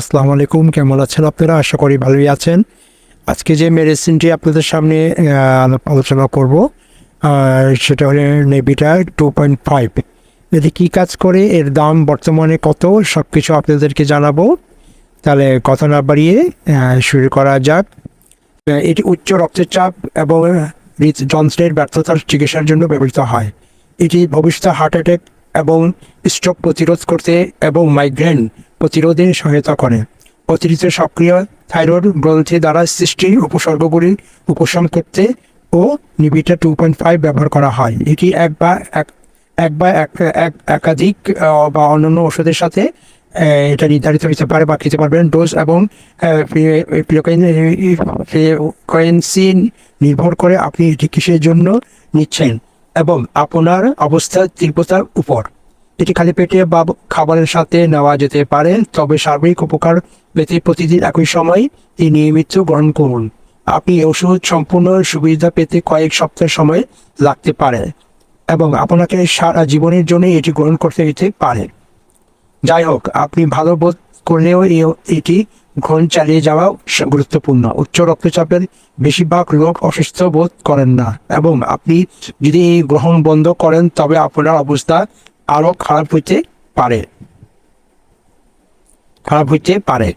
আসসালামু আলাইকুম, কেমন আছেন আপনারা? আশা করি ভালোই আছেন। আজকে যে মেডিসিনটি আপনাদের সামনে আলোচনা করব সেটা হলো নেভিটা টু পয়েন্ট ফাইভ এটি কী কাজ করে, এর দাম বর্তমানে কত সব কিছু আপনাদেরকে জানাব। তাহলে কথা না বাড়িয়ে শুরু করা যাক। এটি উচ্চ রক্তচাপ এবং হৃদযন্ত্রের ব্যর্থতার চিকিৎসার জন্য ব্যবহৃত হয়। এটি ভবিষ্যতে হার্ট অ্যাটাক এবং স্ট্রোক প্রতিরোধ করতে এবং মাইগ্রেন প্রতিরোধে সহায়তা করে। অতিরিক্ত সক্রিয় থাইরয়েড গ্রন্থি দ্বারা সৃষ্টি উপসর্গগুলি উপশম করতে ও নিবিটা টু পয়েন্ট ফাইভ ব্যবহার করা হয়। এটি এক বা এক এক বা এক- এক- একাধিক বা অন্যান্য ওষুধের সাথে এটা নির্ধারিত হতে পারে, বা খেতে পারবেন। ডোজ এবং ফ্রিকোয়েন্সি নির্ভর করে আপনি এটি কিসের জন্য নিচ্ছেন এবং আপনার অবস্থার তীব্রতার উপর। এটি খালি পেটে বা খাবারের সাথে নেওয়া যেতে পারে, তবে সার্বিক উপকার পেতে প্রতিদিন একই সময় এই নিয়মিত গ্রহণ করুন। আপনি ওষুধ সম্পূর্ণ সুবিধা পেতে কয়েক সপ্তাহ সময় লাগতে পারে এবং আপনাকে সারা জীবনের জন্য এটি গ্রহণ করতে দিতে পারে। যাই হোক, আপনি ভালো বোধ করলেও এটি গ্রহণ চালিয়ে যাওয়া গুরুত্বপূর্ণ। উচ্চ রক্তচাপের বেশিরভাগ লোক অসুস্থ বোধ করেন না এবং আপনি যদি এই গ্রহণ বন্ধ করেন, তবে আপনার অবস্থা আরও খারাপ হইতে পারে। খারাপ হইতে পারে।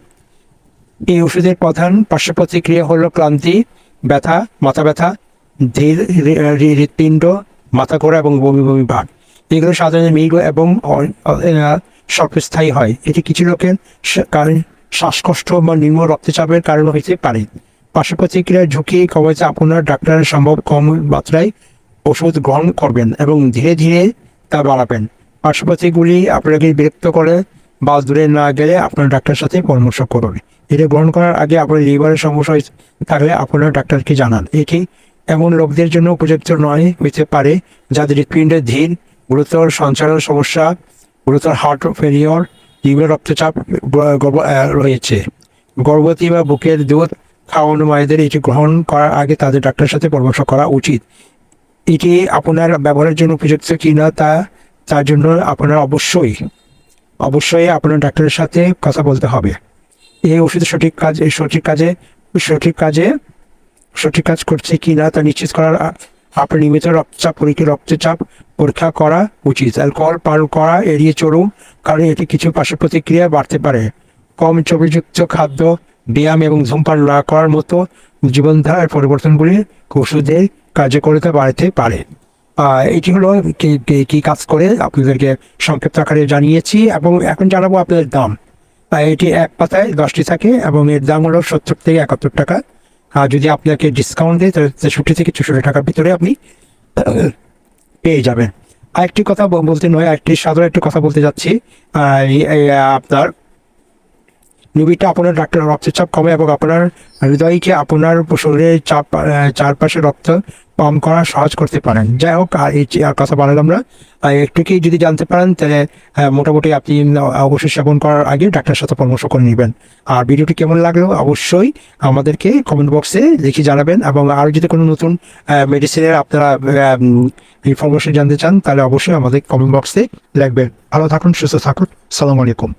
এই ওষুধের প্রধান পার্শ্ব প্রতিক্রিয়া হলো ক্লান্তি, ব্যথা, মাথা ব্যথা, ধীর হৃৎপিণ্ড, মাথা ঘোরা এবং বমি বমি ভাব। এগুলো সাধারণত মৃগ এবং স্বল্পস্থায়ী হয়। এটি কিছু লোকের শ্বাসকষ্ট বা নিম্ন রক্তচাপের কারণ হইতে পারে। পার্শ্ব প্রতিক্রিয়ার ঝুঁকি কমাতে আপনার ডাক্তারের সম্ভব কম মাত্রায় ওষুধ গ্রহণ করবেন এবং ধীরে ধীরে তা বাড়াবেন। পার্শ্বপ্রতিগুলি আপনাকে বিরক্ত করে বা দূরে না গেলে আপনার ডাক্তারের সাথে পরামর্শ করুন। এটা গ্রহণ করার আগে আপনার লিভারের সমস্যা থাকলে আপনার ডাক্তারকে জানান। এটি এমন লোকদের জন্য উপযুক্ত নয়, হইতে পারে যাদের হৃৎপিণ্ডের ধীর, গুরুতর সঞ্চালন সমস্যা, গুরুতর হার্ট ফেলিওর তীব্র রক্তচাপ রয়েছে। গর্ভবতী বা বুকের দুধ খাওয়ানো মায়েদের এটি গ্রহণ করার আগে তাদের ডাক্তারের সাথে পরামর্শ করা উচিত। এটি আপনার ব্যবহারের জন্য উপযুক্ত কিনা তা তার জন্য আপনার অবশ্যই অবশ্যই আপনার ডাক্তারের সাথে কথা বলতে হবে। এই ওষুধ সঠিক কাজ এই সঠিক কাজে সঠিক কাজে, সঠিক কাজ করছে কি না তা নিশ্চিত করার আপনার নিয়মিত রক্তচাপ, পরীক্ষা রক্তচাপ পরীক্ষা করা উচিত। অ্যালকোহল পান করা এড়িয়ে চলুন, কারণ এটি কিছু পার্শ্ব প্রতিক্রিয়া বাড়তে পারে। কম চর্বিযুক্ত খাদ্য, ব্যায়াম এবং ধূমপান না করার মতো জীবনধারার পরিবর্তনগুলি ওষুধের কার্যকারিতা বাড়াতে পারে। এটি হলো কি- কাজ করে, আপনাদেরকে সংক্ষিপ্ত আকারে জানিয়েছি এবং এখন জানাব আপনাদের দাম। এটি এক পাতায় দশটি থাকে এবং এর দাম হলো সত্তর থেকে একাত্তর টাকা। আর যদি আপনাকে ডিসকাউন্ট দেয়, তাহলে তেষট্টি থেকে চৌষট্টি টাকার ভিতরে আপনি পেয়ে যাবেন। আরেকটি কথা বলতে নয়, আরেকটি সাধারণ একটি কথা বলতে যাচ্ছি। আপনার নিবিড়টা আপনার ডাক্তার রক্তচাপ কমে এবং আপনার হৃদয়কে আপনার শরীরের চাপ চারপাশে রক্ত পাম্প করা সহজ করতে পারেন। যাই হোক, আর এই আর কথা বললাম না আর একটু কি যদি জানতে পারেন, তাহলে মোটামুটি আপনি অবশ্যই সেবন করার আগে ডাক্তারের সাথে পরামর্শ করে নেবেন। আর ভিডিওটি কেমন লাগল, অবশ্যই আমাদেরকে কমেন্ট বক্সে লিখে জানাবেন। এবং আর যদি কোনো নতুন মেডিসিনের আপনারা ইনফরমেশন জানতে চান, তাহলে অবশ্যই আমাদের কমেন্ট বক্সে লিখবেন। ভালো থাকুন, সুস্থ থাকুন। সালাম আলাইকুম।